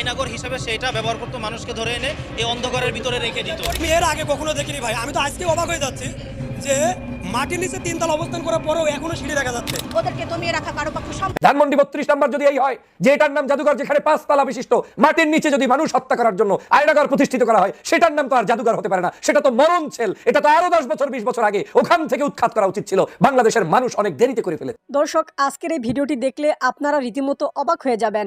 আইনাগর হিসেবে সেটা ব্যবহার করতো মানুষকে ধরে এনে এই অন্ধকারের ভিতরে রেখে দিত। আমি এর আগে কখনো দেখিনি ভাই। আমি তো আজকে অবাক হয়ে যাচ্ছি যে মাটির নিচে তিনতলা অবস্থান করার পরেও এখনও সিঁড়ি দেখা যাচ্ছে। ওদেরকে দমিয়ে রাখা কারও পক্ষে সম্ভব ধানমন্ডি বত্রিশ নাম্বার যদি এই হয় যে এটার নাম জাদুঘর যেখানে পাঁচতলা বিশিষ্ট মাটির নিচে যদি মানুষ হত্যা করার জন্য আয়নাগর প্রতিষ্ঠিত করা হয় সেটার নাম তো আর জাদুঘর হতে পারে না। সেটা তো মরণ ছেল। এটা তো আরও দশ বছর বিশ বছর আগে ওখান থেকে উৎখাত করা উচিত ছিল। বাংলাদেশের মানুষ অনেক দেরিতে করে ফেলে দর্শক আজকের এই ভিডিওটি দেখলে আপনারা রীতিমতো অবাক হয়ে যাবেন।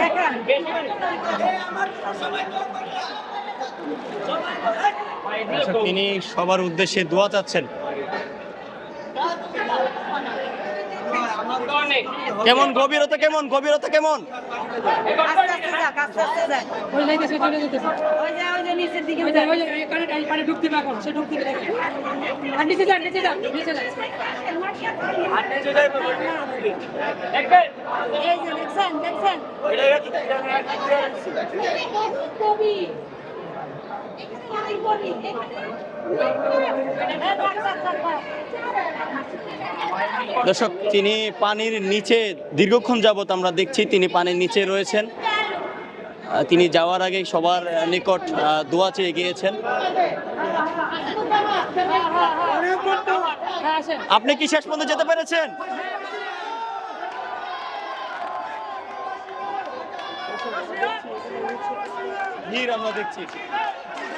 দেখান তিনি সবার উদ্দেশ্যে দোয়া চাচ্ছেন। কেমন গভীরতা কেমন? গভীরতা কেমন? দেখছেন দেখছেন? কবি। দর্শক, তিনি পানির নিচে দীর্ঘক্ষণ যাবত আমরা দেখছি, তিনি পানির নিচে রয়েছেন। তিনি যাওয়ার আগে সবার নিকট দোয়া চেয়ে গিয়েছেন। আপনি কি শেষ পর্যন্ত যেতে পেরেছেন? আমরা দেখছি।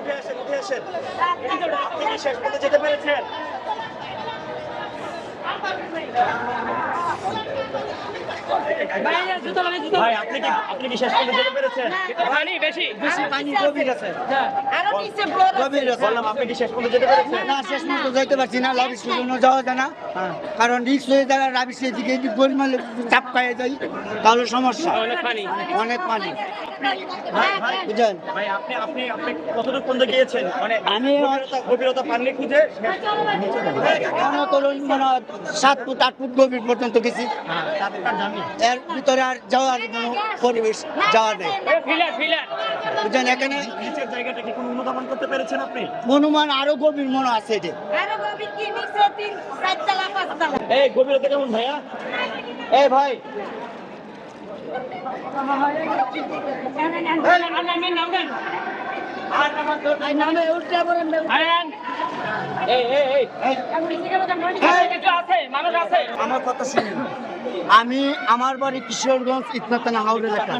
উঠে আসেন? উঠে আসেন। শেষ যেতে পেরেছেন? ভাই আপনি কি আপনি কি শেষ পর্যন্ত যেতে পেরেছেন? আরও নিচে ব্লড আছে। বললাম আপনি কি শেষ পর্যন্ত যেতে পেরেছেন? না শেষ মতো যাইতে পারছি না লাভ জন্য যাওয়া যায় না। কারণ রিক্স হয়ে যায় রাবিস এদিকে যদি চাপ খাইয়ে যাই তাহলে সমস্যা। অনেক পানি। বুঝলেন? ভাই আপনি আপনি আপনি কতটুকু পর্যন্ত গিয়েছেন? মানে আমি গভীরতা গভীরতা পানি খুঁজে? মানে সাত ফুট আট ফুট গভীর পর্যন্ত গেছি। এর ভিতরে আর যাওয়ার কোনো পরিবেশ যাওয়া নেই। বুঝলেন এখানে? নিচের জায়গাটা কি কোনো অনুধাবন করতে পেরেছেন আপনি? অনুমান আরও গভীর মনে আছে যে এই গভীরতা কেমন ভাইয়া? এই ভাই। আমার কথা শুনুন। আমি আমার বাড়ি কিশোরগঞ্জ ইতনাতানা হাউল এলাকা।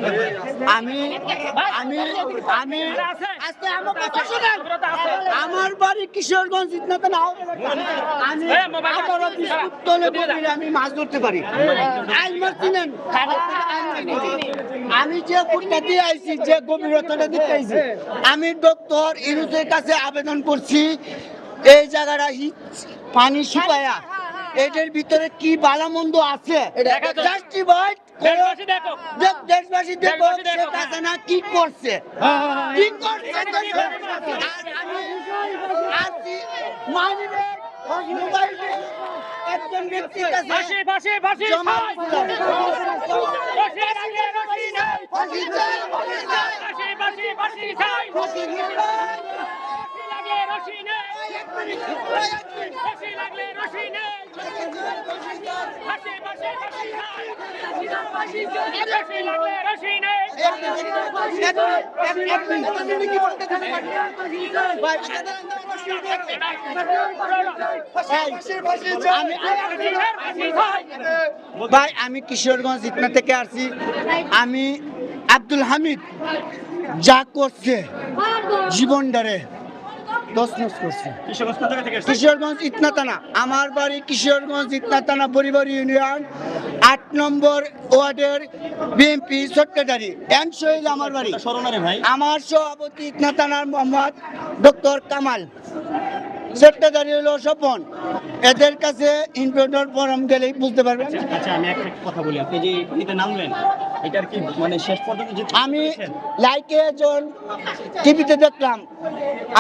আমি আমি আমি আজকে আমার কথা শুনেন। আমার বাড়ি কিশোরগঞ্জ ইতনাতানা হাউল এলাকা। আমি তলে আমি মাছ ধরতে পারি। আইন মাছ চিনেন? আমি যে ফুটটা দিয়ে আইছি যে গভীরতাটা দিতে আইছি আমি ডক্টর ইনুসের কাছে আবেদন করছি এই জায়গাটা পানি শুকায়া। এটার ভিতরে কি বালামন্দ আছে? দেশবাসী দেখো। শেখ কি করছে। কি করছে আর আমি মানিবে মোবাইলে। একজন ব্যক্তির কাছে। ফাঁসি ফাঁসি। ফাঁসি চাই। রশি লাগলে রশি নেই। ফাঁসি ফাঁসি ভাই আমি কিশোরগঞ্জ ইটনা থেকে আসছি। আমি আব্দুল হামিদ যা করছে জীবনটারে তসনস করছে। কিশোরগঞ্জ ইটনা থানা। আমার বাড়ি কিশোরগঞ্জ ইটনা থানা পরিবার ইউনিয়ন আট নম্বর ওয়ার্ডের বিএনপি সেক্রেটারি। এম শহীদ আমার বাড়ি। আমার সভাপতি থানার মোহাম্মদ ডক্টর কামাল। সেক্রেটারি হলো স্বপন এদের কাছে ইনভেটর ফোরাম গেলেই বুঝতে পারবেন। আচ্ছা আমি একটা কথা বলি আপনি যে নামলেন এটার কি মানে শেষ পর্যন্ত যে আমি লাইকে একজন টিভিতে দেখলাম।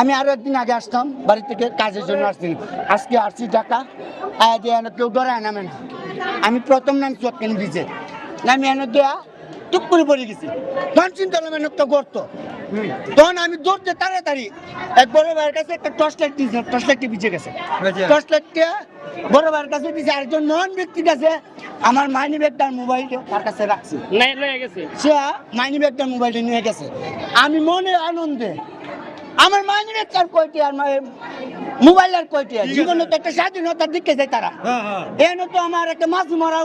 আমি আরও একদিন আগে আসতাম বাড়ি থেকে কাজের জন্য আসছি আজকে আসছি ঢাকা আয় দিয়ে কেউ ডরায় নামে না। আমি প্রথম নাম চটকেন দিছে? নামি এনে দেয়া টুক করে পড়ে গেছি। তখন চিন্তা করলাম একটা গর্ত। তখন আমি দৌড়তে তাড়াতাড়ি এক বড় ভাইয়ের কাছে একটা টর্চ লাইট দিয়েছে টর্চ লাইটটি ভিজে গেছে। টর্চ লাইটটা বড় ভাইয়ের কাছে দিয়েছে আরেকজন মহান ব্যক্তির কাছে আমার মাইনি ব্যাগটার মোবাইলটা তার কাছে রাখছি। নাই লয়ে গেছে। সে মাইনি ব্যাগটা মোবাইলটা নিয়ে গেছে। আমি মনে আনন্দে আমার মাইনি ব্যাগ আর কয়টি আর মোবাইল আর কয়টি জীবনে তো একটা স্বাধীনতার দিকে যায় তারা। এনে তো আমার একটা মাছ মারা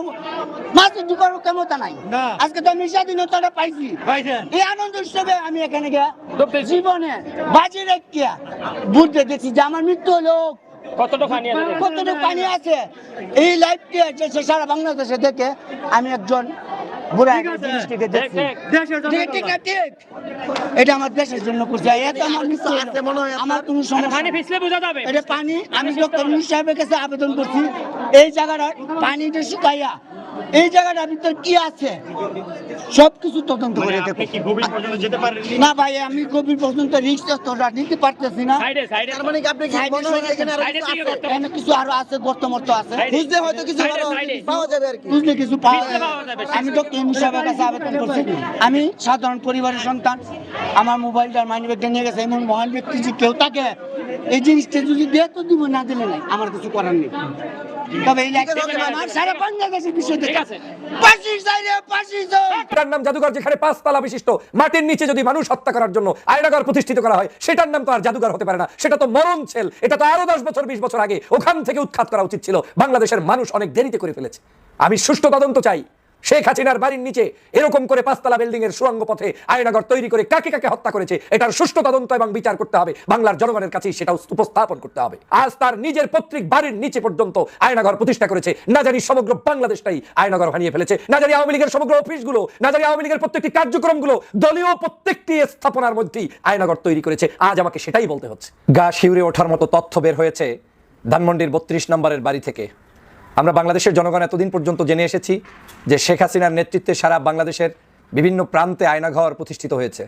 মাছ ঢুকার ক্ষমতা নাই। আজকে তো আমি স্বাধীনতাটা পাইছি। এই আনন্দ হিসেবে আমি এখানে গিয়া জীবনে বাজি রেখিয়া বুঝতে দেখছি যে আমার মৃত্যু হলো। কতটা পানি আছে? কতটুকু পানি আছে? এই লাইফটি আছে সে সারা বাংলাদেশে দেখে আমি একজন বুড়া একটা জিনিসটিকে দেখছি ঠিক ঠিক না, ঠিক। এটা আমার দেশের জন্য করছি। আর এত আমার মৃত্যু হলো। আমার কোনো সমস্যা পানি ভিজলে বোঝা যাবে। এটা পানি। আমি ডক্টর ইউনুস সাহেবের কাছে আবেদন করছি। এই জায়গাটা পানিটা শুকাইয়া এই জায়গাটার ভিতর কি আছে? সবকিছু তদন্ত করে দেখো আপনি কি গভীর পর্যন্ত যেতে পারেন না ভাই আমি গভীর পর্যন্ত রিক্স তোরা নিতে পারতেছি না। মানে মনে হয় কিছু আরও আছে গর্ত মর্ত আছে। বুঝলে হয়তো কিছু পাওয়া যাবে আর কি। বুঝলে কিছু পাওয়া যাবে। আমি ডক্টর ইউনুস সাহেবের কাছে আবেদন করছি। আমি সাধারণ পরিবারের সন্তান। আমার মোবাইলটার মানি ব্যাগটা নিয়ে গেছে। এমন মহান ব্যক্তি যে কেউ তাকে এই জিনিসটা যদি দিয়ে তো দিব না দিলে নাই আমার কিছু করার নেই। তবে এই লাইফটা আমার সারা বাংলাদেশের বিষয় ঠিক আছে। পাশি চাই রে পাশি নাম জাদুঘর যেখানে পাঁচতলা বিশিষ্ট মাটির নিচে যদি মানুষ হত্যা করার জন্য আয়নাগর প্রতিষ্ঠিত করা হয় সেটার নাম তো আর জাদুঘর হতে পারে না। সেটা তো মরণ ছেল। এটা তো আরও দশ বছর বিশ বছর আগে ওখান থেকে উৎখাত করা উচিত ছিল। বাংলাদেশের মানুষ অনেক দেরিতে করে ফেলেছে। আমি সুষ্ঠু তদন্ত চাই। শেখ হাসিনার বাড়ির নিচে এরকম করে পাঁচতলা বিল্ডিং এর সুরঙ্গ পথে আয়নাগর তৈরি করে কাকে কাকে হত্যা করেছে, এটার সুষ্ঠু তদন্ত এবং বিচার করতে হবে। বাংলার জনগণের কাছে সেটা উপস্থাপন করতে হবে। আজ তার নিজের পৈতৃক বাড়ির নিচে পর্যন্ত আয়নাগর প্রতিষ্ঠা করেছে। না জানি সমগ্র বাংলাদেশটাই আয়নাগর বানিয়ে ফেলেছে। না জানি আওয়ামী লীগের সমগ্র অফিসগুলো, না জানি আওয়ামী লীগের প্রত্যেকটি কার্যক্রমগুলো, দলীয় প্রত্যেকটি স্থাপনার মধ্যেই আয়নাগর তৈরি করেছে। আজ আমাকে সেটাই বলতে হচ্ছে। গা শিউরে ওঠার মতো তথ্য বের হয়েছে ধানমন্ডির বত্রিশ নম্বরের বাড়ি থেকে। আমরা বাংলাদেশের জনগণ এতদিন পর্যন্ত জেনে এসেছি যে শেখ হাসিনার নেতৃত্বে সারা বাংলাদেশের বিভিন্ন প্রান্তে আয়নাঘর প্রতিষ্ঠিত হয়েছে।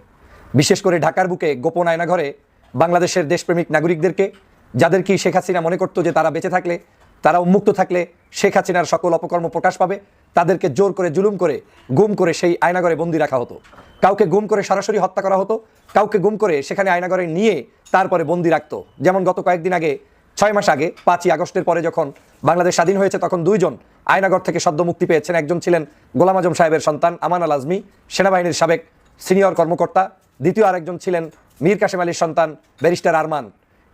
বিশেষ করে ঢাকার বুকে গোপন আয়নাঘরে বাংলাদেশের দেশপ্রেমিক নাগরিকদেরকে, যাদের কি শেখ হাসিনা মনে করতো যে তারা বেঁচে থাকলে তারা উন্মুক্ত থাকলে শেখ হাসিনার সকল অপকর্ম প্রকাশ পাবে, তাদেরকে জোর করে জুলুম করে, গুম করে সেই আয়নাঘরে বন্দি রাখা হতো। কাউকে গুম করে সরাসরি হত্যা করা হতো, কাউকে গুম করে সেখানে আয়নাঘরে নিয়ে তারপরে বন্দি রাখতো। যেমন গত কয়েকদিন আগে ছয় মাস আগে, পাঁচই আগস্টের পরে যখন বাংলাদেশ স্বাধীন হয়েছে, তখন দুইজন আয়নাগর থেকে সদ্য মুক্তি পেয়েছেন। একজন ছিলেন গোলাম আজম সাহেবের সন্তান আমান আল আজমি, সেনাবাহিনীর সাবেক সিনিয়র কর্মকর্তা। দ্বিতীয় আরেকজন ছিলেন মীর কাশেম আলীর সন্তান, ব্যারিস্টার আরমান।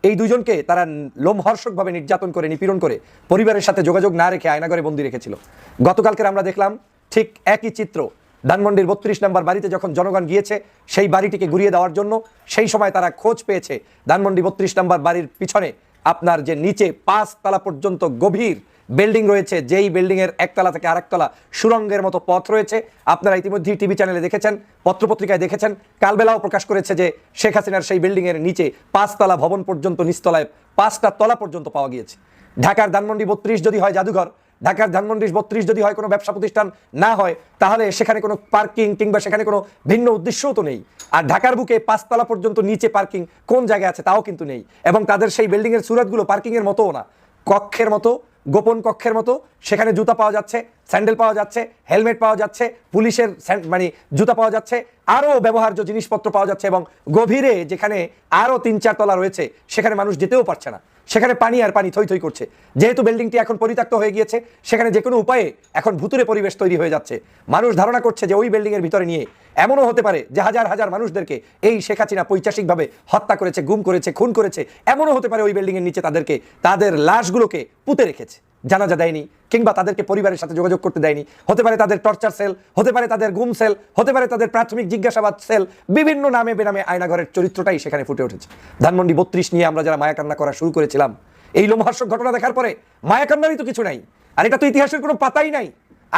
এই দুজনকে তারা লোমহর্ষকভাবে নির্যাতন করে, নিপীড়ন করে পরিবারের সাথে যোগাযোগ না রেখে আয়নাগরে বন্দি রেখেছিল। গতকালকে আমরা দেখলাম ঠিক একই চিত্র। ধানমন্ডির বত্রিশ নম্বর বাড়িতে যখন জনগণ গিয়েছে, সেই বাড়িটিকে ঘুরিয়ে দেওয়ার জন্য সেই সময় তারা খোঁজ পেয়েছে। ধানমন্ডি বত্রিশ নম্বর বাড়ির পিছনে আপনার যে নিচে পাঁচ তালা পর্যন্ত গভীর বিল্ডিং রয়েছে, যেই বিল্ডিংয়ের একতলা থেকে আরেকতলা সুরঙ্গের মতো পথ রয়েছে। আপনারা ইতিমধ্যেই টিভি চ্যানেলে দেখেছেন, পত্রপত্রিকায় দেখেছেন, কালবেলাও প্রকাশ করেছে যে শেখ হাসিনার সেই বিল্ডিংয়ের নিচে পাঁচতলা ভবন পর্যন্ত, নিচতলায় পাঁচটা তলা পর্যন্ত পাওয়া গিয়েছে। ঢাকার দানমন্ডি বত্রিশ যদি হয় জাদুঘর ঢাকার ধানমন্ডি বত্রিশ যদি হয় কোনো ব্যবসা প্রতিষ্ঠান না হয়, তাহলে সেখানে কোনো পার্কিং কিংবা সেখানে কোনো ভিন্ন উদ্দেশ্যও তো নেই। আর ঢাকার বুকে পাঁচতলা পর্যন্ত নিচে পার্কিং কোন জায়গায় আছে তাও কিন্তু নেই। এবং তাদের সেই বিল্ডিংয়ের সুরতগুলো পার্কিংয়ের মতোও না। কক্ষের মতো, গোপন কক্ষের মতো, সেখানে জুতা পাওয়া যাচ্ছে, স্যান্ডেল পাওয়া যাচ্ছে, হেলমেট পাওয়া যাচ্ছে, পুলিশের মানে জুতা পাওয়া যাচ্ছে, আরও ব্যবহার্য জিনিসপত্র পাওয়া যাচ্ছে এবং গভীরে যেখানে আরও তিন চার তলা রয়েছে, সেখানে মানুষ যেতেও পারছে না। সেখানে পানি আর পানি থই থই করছে। যেহেতু বিল্ডিংটি এখন পরিত্যক্ত হয়ে গিয়েছে, সেখানে যে কোনো উপায়ে এখন ভুতুরে পরিবেশ তৈরি হয়ে যাচ্ছে। মানুষ ধারণা করছে যে ওই বিল্ডিংয়ের ভিতরে নিয়ে এমনও হতে পারে যে হাজার হাজার মানুষদেরকে এই শেখ হাসিনা পৈচাসিকভাবে হত্যা করেছে, গুম করেছে, খুন করেছে, এমনও হতে পারে ওই বিল্ডিংয়ের নিচে তাদেরকে তাদের লাশগুলোকে পুঁতে রেখেছে। জানাজা দেয়নি, কিংবা তাদেরকে পরিবারের সাথে যোগাযোগ করতে দেয়নি। হতে পারে তাদের টর্চার সেল হতে পারে তাদের গুম সেল হতে পারে তাদের প্রাথমিক জিজ্ঞাসাবাদ সেল বিভিন্ন নামে বেনামে আয়নাঘরের চরিত্রটাই সেখানে ফুটে উঠেছে। ধানমন্ডি বত্রিশ নিয়ে আমরা যারা মায়াকান্না করা শুরু করেছিলাম, এই লোমহার্ষক ঘটনা দেখার পরে মায়াকান্নারই তো কিছু নাই, আর এটা তো ইতিহাসের কোনো পাতাই নাই।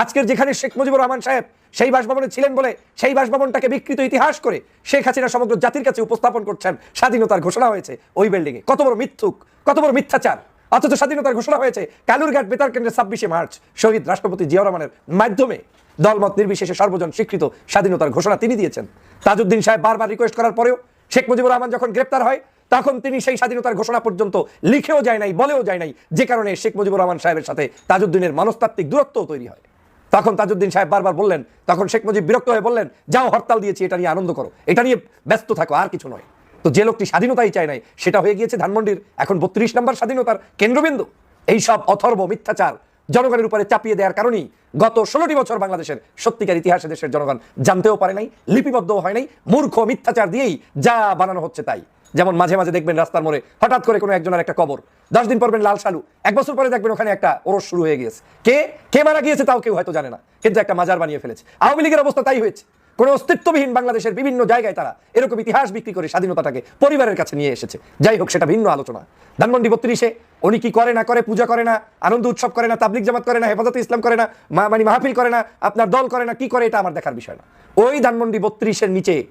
আজকের যেখানে শেখ মুজিবুর রহমান সাহেব সেই বাসভবনে ছিলেন বলে সেই বাসভবনটাকে বিকৃত ইতিহাস করে শেখ হাসিনা সমগ্র জাতির কাছে উপস্থাপন করছেন, স্বাধীনতার ঘোষণা হয়েছে ওই বিল্ডিংয়ে কত বড় মিথ্যুক, কত বড় মিথ্যাচার। অথচ স্বাধীনতার ঘোষণা হয়েছে, কালুরঘাট বেতার কেন্দ্রে ছাব্বিশে মার্চ শহীদ রাষ্ট্রপতি জিয়াউর রহমানের মাধ্যমে দলমত নির্বিশেষে সর্বজন স্বীকৃত স্বাধীনতার ঘোষণা তিনি দিয়েছেন। তাজউদ্দিন সাহেব বারবার রিকোয়েস্ট করার পরেও শেখ মুজিবুর রহমান যখন গ্রেপ্তার হয়, তখন তিনি সেই স্বাধীনতার ঘোষণা পর্যন্ত লিখেও যায় নাই, বলেও যায় নাই, যে কারণে শেখ মুজিবুর রহমান সাহেবের সাথে তাজউদ্দিনের মনস্তাত্ত্বিক দূরত্বও তৈরি হয়। তখন তাজউদ্দিন সাহেব বারবার বললেন, তখন শেখ মুজিব বিরক্ত হয়ে বললেন, যাও হরতাল দিয়েছি, এটা নিয়ে আনন্দ করো, এটা নিয়ে ব্যস্ত থাকো, আর কিছু নয়। তো যে লোকটি স্বাধীনতাই চায় নাই, সেটা হয়ে গিয়েছে ধানমন্ডির এখন বত্রিশ নম্বর স্বাধীনতার কেন্দ্রবিন্দু। এইসব অথর্ব মিথ্যাচার জনগণের উপরে চাপিয়ে দেওয়ার কারণেই গত ষোলোটি বছর বাংলাদেশের সত্যিকার ইতিহাসে দেশের জনগণ জানতেও পারে নাই, লিপিবদ্ধও হয় নাই, মূর্খ মিথ্যাচার দিয়েই যা বানানো হচ্ছে তাই। যেমন মাঝে মাঝে দেখবেন রাস্তার মোড়ে হঠাৎ করে কোনো একজনের একটা কবর, দশ দিন পরবেন লাল সালু এক বছর পরে দেখবেন ওখানে একটা ওরস শুরু হয়ে গিয়েছে। কে কে মারা গিয়েছে তাও কেউ হয়তো জানে না, কিন্তু একটা মাজার বানিয়ে ফেলেছে। আওয়ামী লীগের অবস্থা তাই হয়েছে। কোনো অস্তিত্ববিহীন বাংলাদেশের বিভিন্ন জায়গায় তারা এরকম ইতিহাস বিক্রি করে স্বাধীনতাটাকে পরিবারের কাছে নিয়ে এসেছে। যাই হোক, সেটা ভিন্ন আলোচনা। ধানমন্ডি বত্রিশে, উনি কি করে না করে, পূজা করে না, আনন্দ উৎসব করে না তাবলিক জামাত করে না, হেফাজতে ইসলাম করে না, মা- মানে মাহফিল করে না, আপনার দল করে না, কি করে, এটা আমার দেখার বিষয় না। ওই ধানমন্ডি বত্রিশের নিচে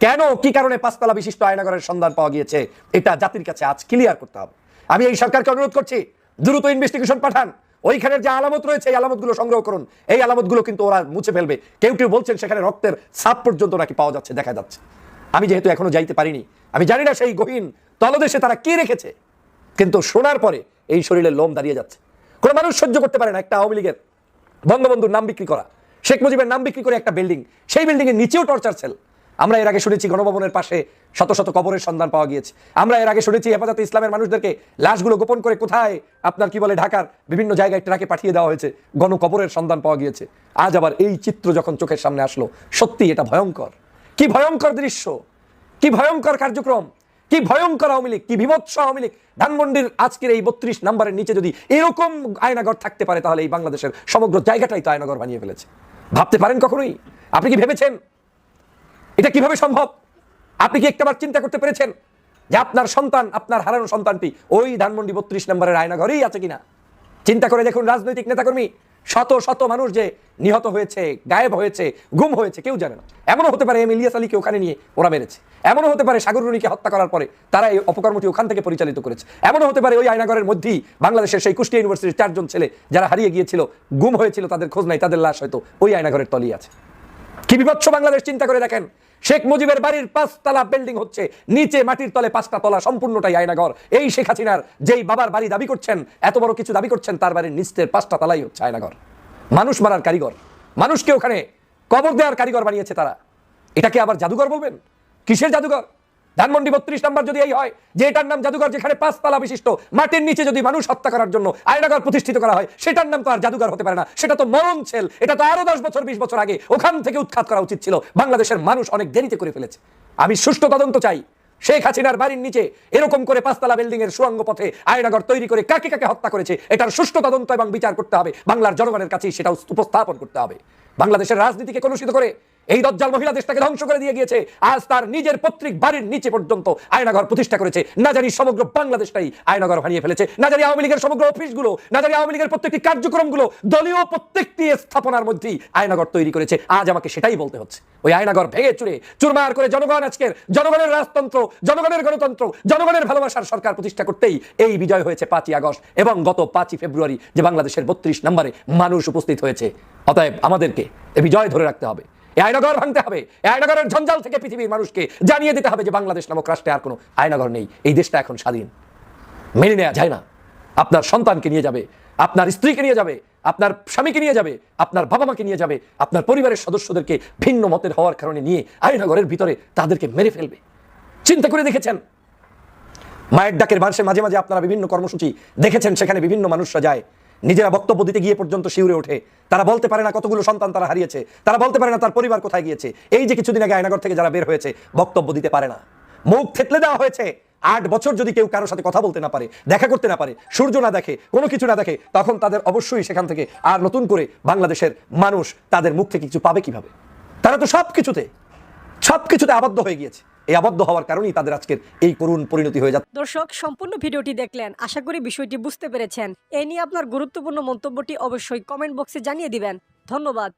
কেন, কি কারণে পাঁচতলা বিশিষ্ট আয়নাগরের সন্ধান পাওয়া গিয়েছে, এটা জাতির কাছে আজ ক্লিয়ার করতে হবে। আমি এই সরকারকে অনুরোধ করছি, দ্রুত ইনভেস্টিগেশন পাঠান ওইখানের যে আলামত রয়েছে, এই আলামতগুলো সংগ্রহ করুন। এই আলামতগুলো কিন্তু ওরা মুছে ফেলবে। কেউ কেউ বলছেন সেখানে রক্তের ছাপ পর্যন্ত নাকি পাওয়া যাচ্ছে, দেখা যাচ্ছে। আমি যেহেতু এখনও যাইতে পারিনি, আমি জানি না সেই গহীন তলদেশে তারা কি রেখেছে। কিন্তু শোনার পরে এই শরীরে লোম দাঁড়িয়ে যাচ্ছে। কোনো মানুষ সহ্য করতে পারে না একটা আওয়ামী লীগের বঙ্গবন্ধুর নাম বিক্রি করা। শেখ মুজিবের নাম বিক্রি করে একটা বিল্ডিং। সেই বিল্ডিং এর নিচেও টর্চার সেল। আমরা এর আগে শুনেছি গণভবনের পাশে শত শত কবরের সন্ধান পাওয়া গিয়েছে। আমরা এর আগে শুনেছি হেফাজতে ইসলামের মানুষদেরকে লাশগুলো গোপন করে কোথায় আপনার কি বলে ঢাকার বিভিন্ন জায়গায় ট্রাকে পাঠিয়ে দেওয়া হয়েছে, গণকবরের সন্ধান পাওয়া গিয়েছে। আজ আবার এই চিত্র যখন চোখের সামনে আসলো সত্যি এটা ভয়ঙ্কর। কি ভয়ঙ্কর দৃশ্য! কি ভয়ঙ্কর কার্যক্রম! কি ভয়ঙ্কর আওয়ামী লীগ! কি বিভৎস আওয়ামী লীগ! ধানমন্ডির আজকের এই বত্রিশ নাম্বারের নিচে যদি এরকম আয়নাগর থাকতে পারে, তাহলে এই বাংলাদেশের সমগ্র জায়গাটাই তো আয়নাগর বানিয়ে ফেলেছে। ভাবতে পারেন কখনোই? আপনি কি ভেবেছেন এটা কীভাবে সম্ভব? আপনি কি একটাবার চিন্তা করতে পেরেছেন যে আপনার সন্তান, আপনার হারানো সন্তানটি ওই ধানমন্ডি বত্রিশ নম্বরের আয়নাঘরেই আছে কিনা? চিন্তা করে দেখুন রাজনৈতিক নেতাকর্মী, শত শত মানুষ যে নিহত হয়েছে, গায়েব হয়েছে, গুম হয়েছে, কেউ জানে না। এমনও হতে পারে এম ইলিয়াস আলীকে ওখানে নিয়ে ওরা মেরেছে। এমনও হতে পারে সাগর রুনিকে হত্যা করার পরে তারা এই অপকর্মটি ওখান থেকে পরিচালিত করেছে। এমনও হতে পারে ওই আয়নাগরের মধ্যেই বাংলাদেশের সেই কুষ্টিয়া ইউনিভার্সিটির চারজন ছেলে যারা হারিয়ে গিয়েছিল, গুম হয়েছিল, তাদের খোঁজ নাই, তাদের লাশ হয়তো ওই আয়নাঘরের তলিয়ে আছে। কি বিভৎস বাংলাদেশ চিন্তা করে দেখেন। শেখ মুজিবের বাড়ির পাঁচতলা বিল্ডিং হচ্ছে, নিচে মাটির তলে পাঁচটা তলা, সম্পূর্ণটাই আয়নাঘর। এই শেখ হাসিনার যেই বাবার বাড়ি দাবি করছেন, এত বড় কিছু দাবি করছেন, তার বাড়ির নিচের পাঁচটা তলাই হচ্ছে আয়নাঘর। মানুষ মারার কারিগর। মানুষকে ওখানে কবর দেওয়ার কারিগর বানিয়েছে তারা। এটাকে আবার জাদুঘর বলবেন? কিসের জাদুঘর? ধানমন্ডি বত্রিশ নাম্বার যদি এই হয় যে এটার নাম জাদুঘর যেখানে পাঁচতলা বিশিষ্ট, মাটির নিচে যদি মানুষ হত্যা করার জন্য আয়নাঘর প্রতিষ্ঠিত করা হয়, সেটার নাম তো আর জাদুঘর হতে পারে না। সেটা তো মরণ ছেল। এটা তো আরও দশ বছর, বিশ বছর আগে ওখান থেকে উৎখাত করা উচিত ছিল। বাংলাদেশের মানুষ অনেক দেরিতে করে ফেলেছে। আমি সুষ্ঠু তদন্ত চাই। শেখ হাসিনার বাড়ির নিচে এরকম করে পাঁচতলা বিল্ডিং এর সুরঙ্গ পথে আয়নাগর তৈরি করে কাকে কাকে হত্যা করেছে, এটার সুষ্ঠু তদন্ত এবং বিচার করতে হবে। বাংলার জনগণের কাছেই সেটা উপস্থাপন করতে হবে। বাংলাদেশের রাজনীতিকে কলুষিত করে এই দজ্জাল মহিলা দেশটাকে ধ্বংস করে দিয়ে গিয়েছে। আজ তার নিজের পৈতৃক বাড়ির নিচে পর্যন্ত আয়নাঘর প্রতিষ্ঠা করেছে। না জানি সমগ্র বাংলাদেশটাই আয়নাঘর বানিয়ে ফেলেছে। না জানি আওয়ামী লীগের সমগ্র অফিসগুলো, না জানি আওয়ামী লীগের প্রত্যেকটি কার্যক্রমগুলো, দলীয় প্রত্যেকটি স্থাপনার মধ্যেই আয়নাঘর তৈরি করেছে। আজ আমাকে সেটাই বলতে হচ্ছে। ওই আয়নাঘর ভেঙে চুরে, চুরমার করে জনগণ আজকের, জনগণের রাজতন্ত্র, জনগণের গণতন্ত্র, জনগণের ভালোবাসার সরকার প্রতিষ্ঠা করতেই এই বিজয় হয়েছে পাঁচই আগস্ট এবং গত পাঁচই ফেব্রুয়ারি যে বাংলাদেশের বত্রিশ নম্বরে মানুষ উপস্থিত হয়েছে। অতএব আমাদেরকে এই বিজয় ধরে রাখতে হবে। আয়নাগর ভাঙতে হবে। আয়নাগরের ঝঞ্ঝাল থেকে পৃথিবীর মানুষকে জানিয়ে দিতে হবে যে বাংলাদেশ নামক রাষ্ট্রে আর কোনো আয়নাগর নেই। এই দেশটা এখন স্বাধীন। মেনে নেওয়া যায় না। আপনার সন্তানকে নিয়ে যাবে, আপনার স্ত্রীকে নিয়ে যাবে, আপনার স্বামীকে নিয়ে যাবে, আপনার বাবা মাকে নিয়ে যাবে, আপনার পরিবারের সদস্যদেরকে ভিন্ন মতের হওয়ার কারণে নিয়ে আয়নাগরের ভিতরে তাদেরকে মেরে ফেলবে। চিন্তা করে দেখেছেন? মায়ের ডাকের মাসে মাঝে মাঝে আপনারা বিভিন্ন কর্মসূচি দেখেছেন, সেখানে বিভিন্ন মানুষরা যায়। নিজেরা বক্তব্য দিতে গিয়ে পর্যন্ত শিউরে ওঠে। তারা বলতে পারে না কতগুলো সন্তান তারা হারিয়েছে। তারা বলতে পারে না তার পরিবার কোথায় গিয়েছে। এই যে কিছুদিন আগে আয়নাগর থেকে যারা বের হয়েছে, বক্তব্য দিতে পারে না। মুখ থেতলে দেওয়া হয়েছে। আট বছর যদি কেউ কারোর সাথে কথা বলতে না পারে, দেখা করতে না পারে, সূর্য না দেখে, কোনো কিছু না দেখে, তখন তাদের অবশ্যই সেখান থেকে আর নতুন করে বাংলাদেশের মানুষ তাদের মুখ থেকে কিছু পাবে কীভাবে? তারা তো সব কিছুতে সব কিছুতে আবদ্ধ হয়ে গিয়েছে। এই আবদ্ধ হওয়ার কারণেই তাদের আজকের এই করুণ পরিণতি হয়ে যাচ্ছে। দর্শক, সম্পূর্ণ ভিডিওটি দেখলেন। আশা করি বিষয়টি বুঝতে পেরেছেন। এ নিয়ে আপনার গুরুত্বপূর্ণ মন্তব্যটি অবশ্যই কমেন্ট বক্সে জানিয়ে দিবেন। ধন্যবাদ।